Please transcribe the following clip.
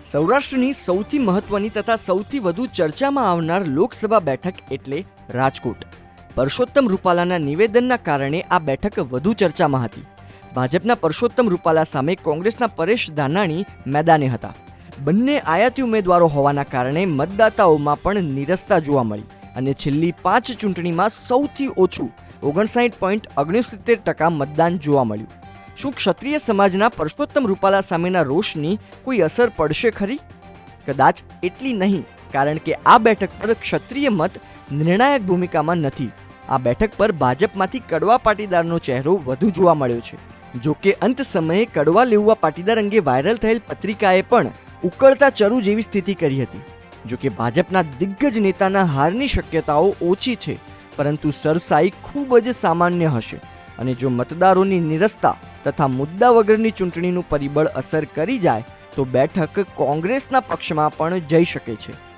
સૌરાષ્ટ્રની સૌથી મહત્વની તથા સૌથી વધુ ચર્ચામાં આવનાર લોકસભા બેઠક એટલે રાજકોટ. પરસોત્તમ રૂપાલાના નિવેદનના કારણે આ બેઠક વધુ ચર્ચામાં હતી. ભાજપના પરસોત્તમ રૂપાલા સામે કોંગ્રેસના પરેશ ધાનાણી મેદાને હતા. બંને આયાતી ઉમેદવારો હોવાના કારણે મતદાતાઓમાં પણ નિરસતા જોવા મળી અને છેલ્લી પાંચ ચૂંટણીમાં સૌથી ઓછું ઓગણસાઠ પોઈન્ટ ઓગણસિત્તેર ટકા મતદાન જોવા મળ્યું. શું ક્ષત્રિય સમાજના પરસોત્તમ રૂપાલા સામેના રોષની કોઈ અસર પડશે ખરી? કદાચ એટલી નહીં, કારણ કે આ બેઠક પર ક્ષત્રિય મત નિર્ણાયક ભૂમિકામાં નથી. આ બેઠક પર ભાજપમાંથી કડવા પાટીદારનો ચહેરો વધુ જોવા મળ્યો છે. જો કે અંત સમયે કડવા લેવા પાટીદાર અંગે વાયરલ થયેલ પત્રિકાએ પણ ઉકળતા ચરુ જેવી સ્થિતિ કરી હતી. જો કે ભાજપના દિગ્ગજ નેતાના હારની શક્યતાઓ ઓછી છે, પરંતુ સરસાઈ ખૂબ જ સામાન્ય હશે અને જો મતદારોની નિરસતા તથા મુદ્દા વગરની ચૂંટણીનું પરિબળ અસર કરી જાય તો બેઠક કોંગ્રેસના પક્ષમાં પણ જઈ શકે છે.